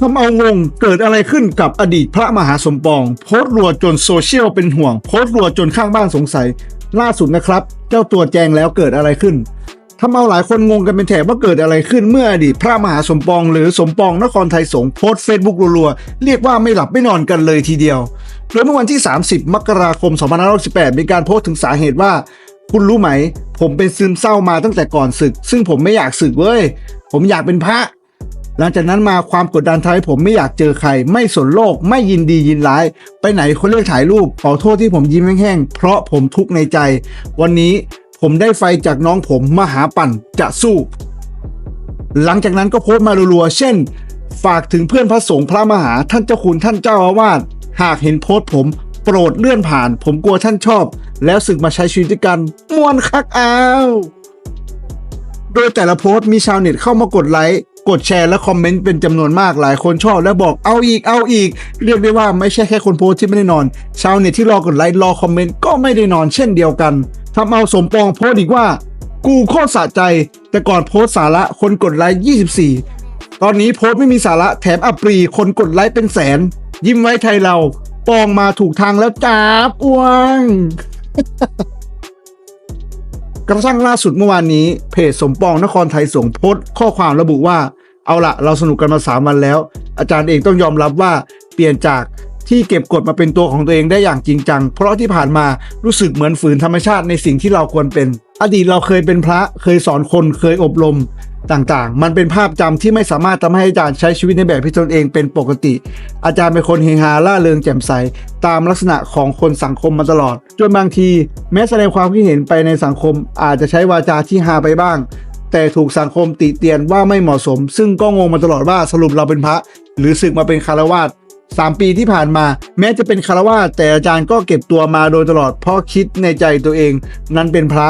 ทำเอางงเกิดอะไรขึ้นกับอดีตพระมหาสมปอง โพสต์รัวจนโซเชียลเป็นห่วง โพสต์รัวจนข้างบ้านสงสัย ล่าสุดนะครับ เจ้าตัวแจงแล้วเกิดอะไรขึ้นทำเอาหลายคนงงกันเป็นแถบว่าเกิดอะไรขึ้นเมื่ออดีตพระมหาสมปอง หรือสมปองนครไทยสงโพสต์เฟซบุ๊กรัวๆ เรียกว่าไม่หลับไม่นอนกันเลยทีเดียวโดยเมื่อวันที่ 30 มกราคม 2518มีการโพสต์ถึงสาเหตุว่า คุณรู้ไหม ผมเป็นซึมเศร้ามาตั้งแต่ก่อนศึก ซึ่งผมไม่อยากศึกเว้ยผมอยากเป็นพระ หลังจากนั้นมาความกดดันทำให้ผมไม่อยากเจอใคร ไม่สนโลกไม่ยินดียินร้าย ไปไหนคนเรียกถ่ายรูปขอโทษที่ผมยิ้มแห้งๆเพราะผมทุกข์ในใจ วันนี้ผมได้ไฟจากน้องผมมาหาปั่นจะสู้ หลังจากนั้นก็โพสต์มารัวๆเช่น ฝากถึงเพื่อนพระสงฆ์พระมหาท่านเจ้าคุณท่านเจ้าอาวาสหากเห็นโพสต์ผมโปรดเลื่อนผ่าน ผมกลัวท่านชอบ แล้วสึกมาใช้ชีวิตด้วยกันม่วนคักอ้าวโดยแต่ละโพสต์มีชาวเน็ตเข้ามากดไลค์ กดแชร์และคอมเมนต์เป็นจำนวนมากหลายคนชอบและบอกเอาอีกเอาอีก เรียกได้ว่าไม่ใช่แค่คนโพสที่ไม่ได้นอน ชาวเน็ตที่รอกดไลค์รอคอมเมนต์ก็ไม่ได้นอนเช่นเดียวกันทำเอาสมปองโพสอีกว่า กูโคตรสะใจ แต่ก่อนโพสสาระคนกดไลค์24 ตอนนี้โพสไม่มีสาระแถมอัปรีคนกดไลค์เป็นแสน ยิ้มไว้ไทยเราปองมาถูกทางแล้วจ้าบอ้วงกระทั่งล่าสุดเมื่อวานนี้ เพจสมปองนครไทยสงโพสข้อความระบุว่า เอาละเราสนุกกันมาสามวันแล้ว อาจารย์เองต้องยอมรับว่าเปลี่ยนจากที่เก็บกดมาเป็นตัวของตัวเองได้อย่างจริงจัง เพราะที่ผ่านมารู้สึกเหมือนฝืนธรรมชาติในสิ่งที่เราควรเป็น อดีตเราเคยเป็นพระเคยสอนคนเคยอบรมต่างๆ มันเป็นภาพจำที่ไม่สามารถทำให้อาจารย์ใช้ชีวิตในแบบที่ตนเองเป็นปกติ อาจารย์เป็นคนเฮฮาล่าเริงแจ่มใส ตามลักษณะของคนสังคมมาตลอด จนบางที แม้แสดงความคิดเห็นไปในสังคมอาจจะใช้วาจาที่ฮาไปบ้าง แต่ถูกสังคมติเตียนว่าไม่เหมาะสม ซึ่งก็งงมาตลอดว่าสรุปเราเป็นพระ หรือศึกมาเป็นคารวาสสามปีที่ผ่านมา แม้จะเป็นคารวาสแต่อาจารย์ก็เก็บตัวมาโดยตลอดเพราะคิดในใจตัวเอง นั้นเป็นพระ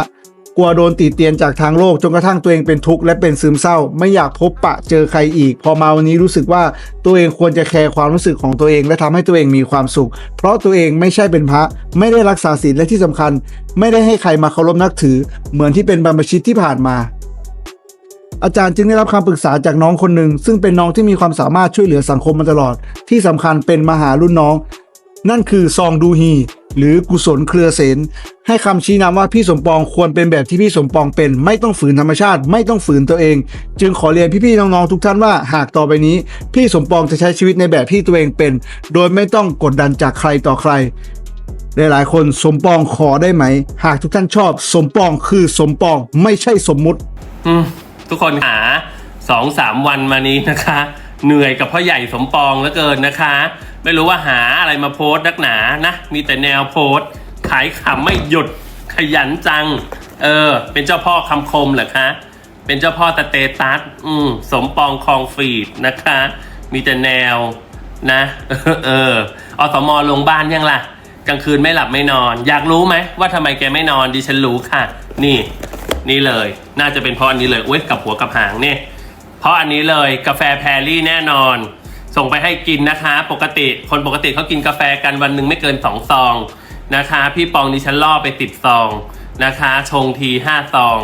กลัวโดนติเตียนจากทางโลกจนกระทั่งตัวเองเป็นทุกข์และเป็นซึมเศร้า ไม่อยากพบปะเจอใครอีก พอมาวันนี้รู้สึกว่าตัวเองควรจะแคร์ความรู้สึกของตัวเอง และทำให้ตัวเองมีความสุข เพราะตัวเองไม่ใช่เป็นพระ ไม่ได้รักษาศีลและที่สำคัญ ไม่ได้ให้ใครมาเคารพนับถือ เหมือนที่เป็นบรรพชิตที่ผ่านมา อาจารย์จึงได้รับคำปรึกษาจากน้องคนหนึ่งซึ่งเป็นน้องที่มีความสามารถช่วยเหลือสังคมมาตลอด ที่สำคัญเป็นมหารุ่นน้อง นั่นคือซองดูฮี หรือกุศลเครือเสนให้คำชี้นำว่าพี่สมปองควรเป็นแบบที่พี่สมปองเป็น ไม่ต้องฝืนธรรมชาติ ไม่ต้องฝืนตัวเอง จึงขอเรียนพี่ๆน้องๆทุกท่านว่าหากต่อไปนี้ พี่สมปองจะใช้ชีวิตในแบบที่ตัวเองเป็น โดยไม่ต้องกดดันจากใครต่อใครหลายๆคนสมปองขอได้ไหม หากทุกท่านชอบ สมปองคือสมปองไม่ใช่สมมุติ อืม ทุกคนหาสองสามวันมานี้นะคะ เหนื่อยกับพ่อใหญ่สมปองเหลือเกินนะคะ ไม่รู้ว่าหาอะไรมาโพสต์นักหนานะ มีแต่แนวโพสต์ขายขำไม่หยุดขยันจัง เออ เป็นเจ้าพ่อคำคมเหรอคะ เป็นเจ้าพ่อตะเตตัสอืมสมปองคลองฟีดนะคะ มีแต่แนวนะเอออสมอลงบ้านยังล่ะกลางคืนไม่หลับไม่นอน อยากรู้ไหมว่าทำไมแกไม่นอนดิฉันรู้ค่ะ นี่ นี่เลย น่าจะเป็นเพราะอันนี้เลยอุ้ยกับหัวกับหางเนี่ย เพราะอันนี้เลยกาแฟแพรรี่แน่นอน ส่งไปให้กินนะคะ ปกติคนปกติเขากินกาแฟกันวันหนึ่งไม่เกินสองซองนะคะ พี่ปองดิฉันล่อไปติดซองนะคะ ชงทีห้าซอง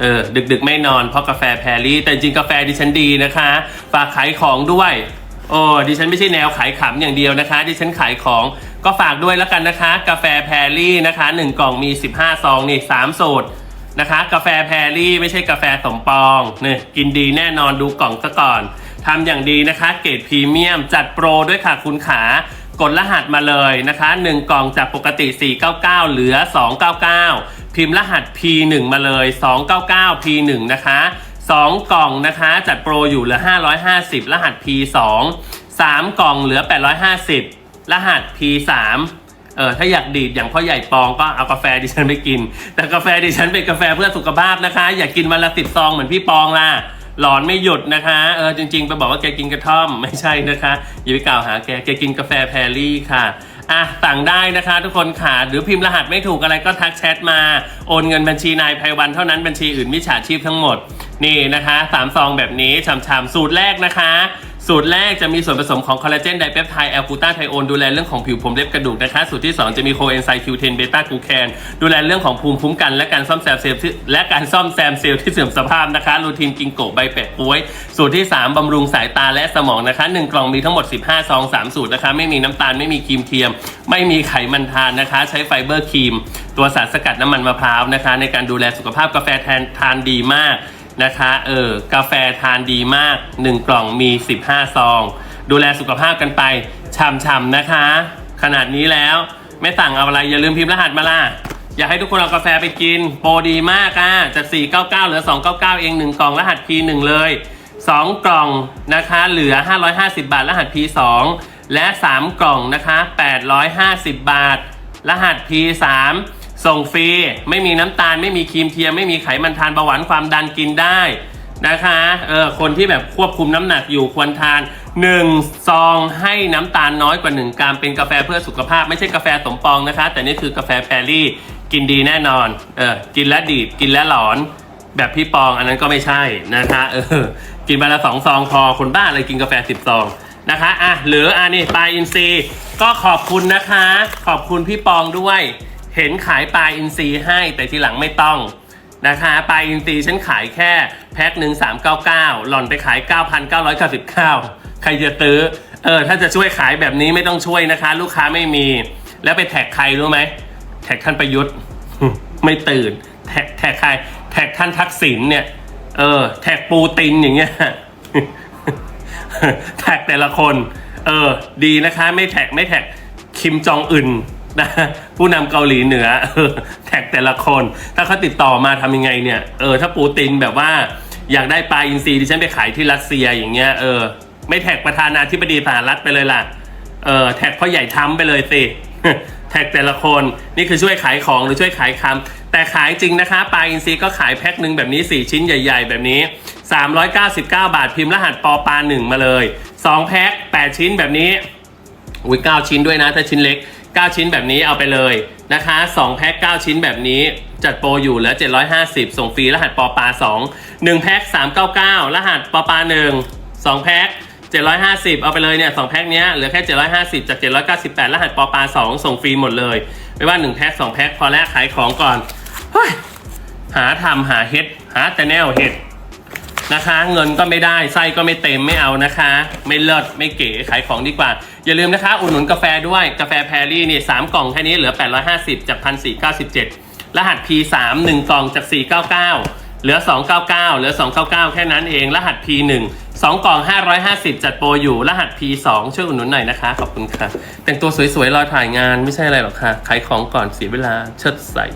เออดึกดึกๆไม่นอนเพราะกาแฟแพรรี่ แต่จริงกาแฟดิฉันดีนะคะ ฝากขายของด้วยโอ้ดิฉันไม่ใช่แนวขายขำอย่างเดียวนะคะ ดิฉันขายของก็ฝากด้วยแล้วกันนะคะ กาแฟแพรรี่นะคะหนึ่งกล่องมี 15 ซองนี่สามสูตร นะคะ กาแฟแพรรี่ไม่ใช่กาแฟสมปองเนี่ยกินดีแน่นอนดูกล่องซะก่อนทำอย่างดีนะคะ เกรดพรีเมียม จัดโปรด้วยค่ะคุณขากดรหัสมาเลยนะคะ 1 กล่องจากปกติ 499 เหลือ 299 พิมพ์รหัส P1 มาเลย 299 P1 นะคะ 2 กล่องนะคะ จัดโปรอยู่เหลือ 550 รหัส P2 3 กล่องเหลือ 850 รหัส P3 เออถ้าอยากดีดอย่างพ่อใหญ่ปองก็เอากาแฟดิฉันไปกิน แต่กาแฟดิฉันเป็นกาแฟเพื่อสุขภาพนะคะ อย่ากกินวันละสิบซองเหมือนพี่ปองล่ะหลอนไม่หยุดนะคะเออจริงๆ ไปบอกว่าแกกินกระท่อมไม่ใช่นะคะอย่าไปกล่าวหาแกแกกินกาแฟแพรรี่ค่ะอะสั่งได้นะคะ ทุกคนค่ะหรือพิมพ์รหัสไม่ถูกอะไรก็ทักแชทมา โอนเงินบัญชีนายไพวันเท่านั้นบัญชีอื่นมิจฉาชีพทั้งหมด นี่นะคะสามซองแบบนี้ฉ่ำๆสูตรแรกนะคะ สูตรแรกจะมีส่วนผสมของคอลลาเจนไดเปปไทด์แอลกูตาไทโอนดูแลเรื่องของผิวผมเล็บกระดูกนะคะ สูตรที่ 2 จะมีโคเอนไซม์คิวเทนเบต้ากลูแคนดูแลเรื่องของภูมิคุ้มกัน และการซ่อมแซมเซลล์ที่และการซ่อมแซมเซลล์ที่เสื่อมสภาพนะคะรูทีนกิงโกะใบแปะป่วย สูตรที่ 3บำรุงสายตาและสมองนะคะ1กล่องมีทั้งหมด 15ซอง3สูตรนะคะไม่มีน้ำตาลไม่มีครีมเทียม ไม่มีไขมันทานนะคะ ใช้ไฟเบอร์ครีม ตัวสารสกัดน้ำมันมะพร้าวนะคะ ในการดูแลสุขภาพกาแฟแทนทานดีมาก นะคะเออกาแฟทานดีมาก 1 กล่องมี 15 ซอง ดูแลสุขภาพกันไปช่ำๆนะคะ ขนาดนี้แล้วไม่สั่งเอาอะไรอย่าลืมพิมพ์รหัสมาล่ะ อยากให้ทุกคนเอากาแฟไปกิน โปรดีมากอะจาก 499 เหลือ 299 เอง 1 กล่องรหัส P1 เลย 2 กล่องนะคะเหลือ 550 บาทรหัส P2 และ 3 กล่องนะคะ 850 บาท รหัส P3 ส่งฟรี ไม่มีน้ำตาล ไม่มีครีมเทียม ไม่มีไขมันทานเบาหวานความดันกินได้นะคะ เออ คนที่แบบควบคุมน้ำหนักอยู่ควรทาน 1 ซองให้น้ำตาลน้อยกว่า 1 กรัม เป็นกาแฟเพื่อสุขภาพ ไม่ใช่กาแฟสมปองนะคะ แต่นี่คือกาแฟแพรรี่ กินดีแน่นอน เออ กินแล้วดีด กินแล้วหลอน แบบพี่ปอง อันนั้นก็ไม่ใช่นะคะ เออ กินไปละสองซองพอ คนบ้าเลยกินกาแฟสิบซองนะคะ อะ หรืออันนี้ปลาอินทรีก็ขอบคุณนะคะ ขอบคุณพี่ปองด้วย เห็นขายปลาอินทรีย์ให้แต่ทีหลังไม่ต้องนะคะปลาอินทรีย์ฉันขายแค่แพ็คหนึ่งสามเก้าเก้าหล่อนไปขายเก้าพันเก้าร้อยเก้าสิบเก้าใครจะตื้อเออถ้าจะช่วยขายแบบนี้ไม่ต้องช่วยนะคะ ลูกค้าไม่มี แล้วไปแท็กใครรู้ไหมแท็กท่านประยุทธ์ไม่ตื่น แท็กแท็กใคร แท็กท่านทักษิณเนี่ยเออแท็กปูตินอย่างเงี้ยแท็กแต่ละคน เออ ดีนะคะ ไม่แท็กไม่แท็กคิมจองอึน นะผู้นำเกาหลีเหนือแท็กแต่ละคน ถ้าเขาติดต่อมาทำยังไงเนี่ยเออถ้าปูตินแบบว่าอยากได้ปลาอินทรีย์ที่ฉันไปขายที่รัสเซียอย่างเงี้ยเออไม่แท็กประธานาธิบดีสหรัฐไปเลยล่ะเออแท็กพ่อใหญ่ทำไปเลยสิแท็กแต่ละคนนี่คือช่วยขายของหรือช่วยขายคำแต่ขายจริงนะคะปลาอินทรีย์ก็ขายแพ็คหนึ่งแบบนี้ 4 ชิ้นใหญ่ ๆ แบบนี้ 399 บาทพิมพ์รหัสปอปาหนึ่งมาเลย 2 แพ็ค8ชิ้นแบบนี้อุ้ย9ชิ้นด้วยนะถ้าชิ้นเล็ก 9 ชิ้นแบบนี้เอาไปเลยนะคะ2แพ็ค9 ชิ้นแบบนี้จัดโปรอยู่เหลือ 750 ส่งฟรีรหัสปอปา2 1แพ็ค399 รหัสปอปา1 2แพ็ค750 เอาไปเลยเนี่ย2แพ็คเนี้ยเหลือแค่ 750 จาก 798 รหัสปอปา2 ส่งฟรีหมดเลย ไม่ว่า 1 แพ็ค2แพ็คพอแล้วขายของก่อนเฮ้ยหาทำหาเฮ็ด หาแต่แนวเฮ็ดนะคะ เงินก็ไม่ได้ไส้ก็ไม่เต็มไม่เอานะคะ ไม่เลิศไม่เก๋ขายของดีกว่า อย่าลืมนะคะอุดหนุนกาแฟด้วยกาแฟแพรรี่นี่สามกล่องแค่นี้เหลือ 850 จาก 1,497 รหัส P3 1กล่องจาก 499 เหลือ 299 เหลือ 299 แค่นั้นเอง รหัส P1 2กล่อง 550 จัดโปรอยู่ รหัส P2 ช่วยอุดหนุนหน่อยนะคะ ขอบคุณค่ะ แต่งตัวสวยๆรอถ่ายงานไม่ใช่อะไรหรอกค่ะขายของก่อนเสียเวลาเชิดใส่